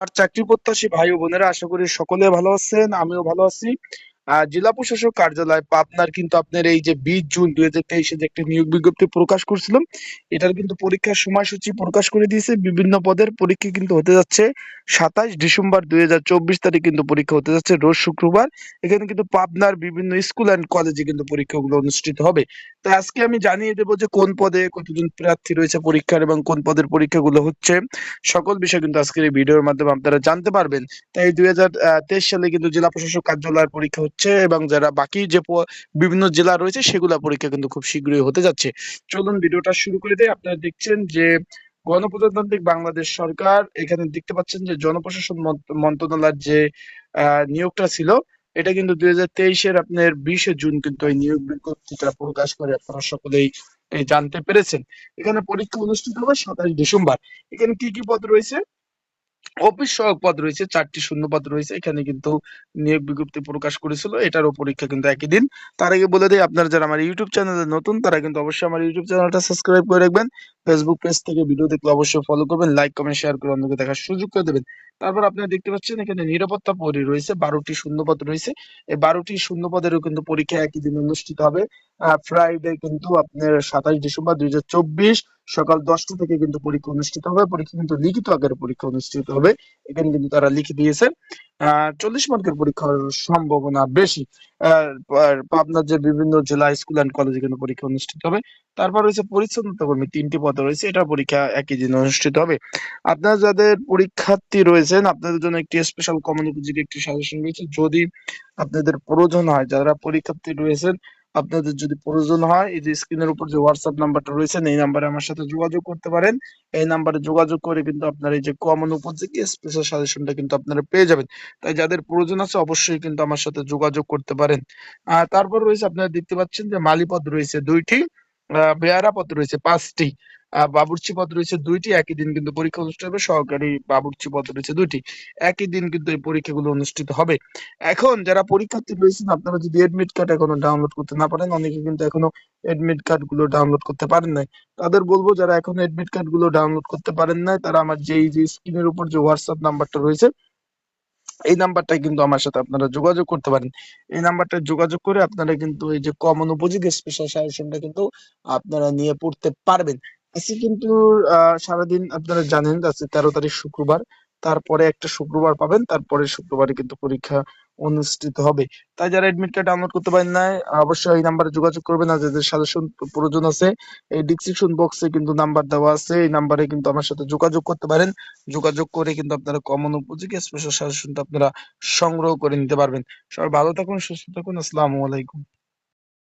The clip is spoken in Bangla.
আর চাকরি প্রত্যাশী ভাই ও বোনেরা আশা করি সকলে ভালো আছেন আমিও ভালো আছি। জেলা প্রশাসক কার্যালয় পাবনার কিন্তু আপনার এই যে বিশ জুন দুই হাজার তেইশে যে একটি নিয়োগ বিজ্ঞপ্তি প্রকাশ করছিলাম, এটার কিন্তু পরীক্ষার সময়সূচি প্রকাশ করে দিয়েছে। বিভিন্ন পদের পরীক্ষা কিন্তু হতে যাচ্ছে সাতাশ ডিসেম্বর দুই হাজার চব্বিশ তারিখ কিন্তু পরীক্ষা হতে যাচ্ছে রোজ শুক্রবার। এখানে কিন্তু পাবনার বিভিন্ন স্কুল অ্যান্ড কলেজে কিন্তু পরীক্ষাগুলো অনুষ্ঠিত হবে। তো আজকে আমি জানিয়ে দেবো যে কোন পদে কতজন প্রার্থী রয়েছে পরীক্ষার এবং কোন পদের পরীক্ষাগুলো হচ্ছে। সকল বিষয় কিন্তু আজকের এই ভিডিওর মাধ্যমে আপনারা জানতে পারবেন। তাই দুই হাজার তেইশ সালে কিন্তু জেলা প্রশাসক কার্যালয়ের পরীক্ষা হচ্ছে এবং যারা বাকি যে বিভিন্ন জেলা রয়েছে সেগুলা পরীক্ষা কিন্তু খুব শীঘ্রই হতে যাচ্ছে। চলুন ভিডিওটা শুরু করে দেয় আপনারা দেখছেন যে গণপ্রজাতান্ত্রিক বাংলাদেশ সরকার এখানে দেখতে পাচ্ছেন যে জনপ্রশাসন মন্ত্রণালয়ের যে নিয়োগটা ছিল, এটা কিন্তু দুই হাজার তেইশের আপনার বিশে জুন কিন্তু এই নিয়োগ বিজ্ঞপ্তিটা প্রকাশ করে আপনারা সকলেই জানতে পেরেছেন। এখানে পরীক্ষা অনুষ্ঠিত হবে সাতাশ ডিসেম্বর। এখানে কি কি পদ রয়েছে? অফিস সহায়ক পদ রয়েছে, চারটি শূন্য পদ রয়েছে, এখানে কিন্তু নিয়োগ বিজ্ঞপ্তি প্রকাশ করেছিল, এটারও পরীক্ষা কিন্তু একই দিন। তার আগে বলে দিই, আপনারা যারা আমার ইউটিউব চ্যানেলে নতুন, তারা কিন্তু অবশ্যই আমার ইউটিউব চ্যানেলটা সাবস্ক্রাইব করে রাখবেন। ফেসবুক পেজ থেকে ভিডিও দেখলে অবশ্যই ফলো করবেন লাইক কমেন্ট শেয়ার করে অন্যকে দেখার সুযোগ করে দেবেন। তারপর আপনারা দেখতে পাচ্ছেন, এখানে নিরাপত্তা পরি রয়েছে, বারোটি শূন্যপদ রয়েছে। এই বারোটি শূন্যপদেরও কিন্তু পরীক্ষা একই দিন অনুষ্ঠিত হবে। ফ্রাইডে কিন্তু আপনার সাতাশ ডিসেম্বর দুই হাজার চব্বিশ সকাল দশটা থেকে কিন্তু পরীক্ষা অনুষ্ঠিত হবে। পরীক্ষা কিন্তু লিখিত আকারে পরীক্ষা অনুষ্ঠিত হবে। এখানে কিন্তু তারা লিখে দিয়েছে চল্লিশ মার্কের পরীক্ষার সম্ভাবনা বেশি। পাবনার যে বিভিন্ন জেলা স্কুল অ্যান্ড কলেজে কিন্তু পরীক্ষা অনুষ্ঠিত হবে। তারপর রয়েছে পরিচ্ছন্নতা কর্মী, তিনটি পদ রয়েছে এটা পরীক্ষা একই দিন অনুষ্ঠিত হবে। আপনারা যাদের পরীক্ষার্থী রয়েছেন, আপনাদের জন্য একটি স্পেশাল উপযোগী একটি সাজেশন রয়েছে। যদি আপনাদের প্রয়োজন হয়, যারা পরীক্ষার্থী রয়েছেন আপনাদের যদি প্রয়োজন হয়, এই যে স্ক্রিনের উপর যে হোয়াটসঅ্যাপ নাম্বারটা রয়েছে, এই নাম্বারে আমার সাথে যোগাযোগ করতে পারেন। এই নাম্বারে যোগাযোগ করে কিন্তু আপনার এই যে কমন উপর উপযোগী স্পেশাল সাজেশনটা কিন্তু আপনারা পেয়ে যাবেন। তাই যাদের প্রয়োজন আছে, অবশ্যই কিন্তু আমার সাথে যোগাযোগ করতে পারেন। আর তারপর রয়েছে, আপনারা দেখতে পাচ্ছেন যে মালিপদ রয়েছে দুইটি। বেয়ারা পদ রয়েছে পাঁচটি। বাবুর্চি পদ রয়েছে দুইটি, একই দিন কিন্তু পরীক্ষা অনুষ্ঠিত হবে। সহকারী বাবুর্চি পদ রয়েছে দুইটি, একই দিন কিন্তু এই পরীক্ষাগুলো অনুষ্ঠিত হবে। এখন যারা পরীক্ষার্থী রয়েছেন, আপনারা যদি এডমিট কার্ড এখনও ডাউনলোড করতে না পারেন, অনেকে কিন্তু এখনও এডমিট কার্ডগুলো ডাউনলোড করতে পারেন নাই। তাদের বলব, যারা এখনও এডমিট কার্ডগুলো ডাউনলোড করতে পারেন নাই, তারা আমার যেই যে স্ক্রিনের উপর যে হোয়াটসঅ্যাপ নাম্বারটা রয়েছে এই নাম্বারটাই কিন্তু আমার সাথে আপনারা যোগাযোগ করতে পারেন। এই নাম্বারটা যোগাযোগ করে আপনারা কিন্তু এই যে কমন উপযোগী স্পেশাল সাজেশনটা কিন্তু আপনারা নিয়ে পড়তে পারবেন। আজকে কিন্তু সারাদিন আপনারা জানেন আজকে তেরো তারিখ শুক্রবার। তারপরে একটা শুক্রবার পাবেন, তারপরে শুক্রবারে কিন্তু পরীক্ষা অনুষ্ঠিত হবে। তাই যারা কার্ড ডাউনলোড করতে পারেন নাই, অবশ্যই এই নাম্বারে যোগাযোগ করবেন আর যাদের সাজেশন প্রয়োজন আছে, এই ডিসক্রিপশন বক্সে কিন্তু নাম্বার দেওয়া আছে, এই নাম্বারে কিন্তু আমার সাথে যোগাযোগ করতে পারেন। যোগাযোগ করে কিন্তু আপনারা কমন উপযোগী স্পেশাল সাজেশনটা আপনারা সংগ্রহ করে নিতে পারবেন। সবাই ভালো থাকুন, সুস্থ থাকুন, আসসালামু আলাইকুম।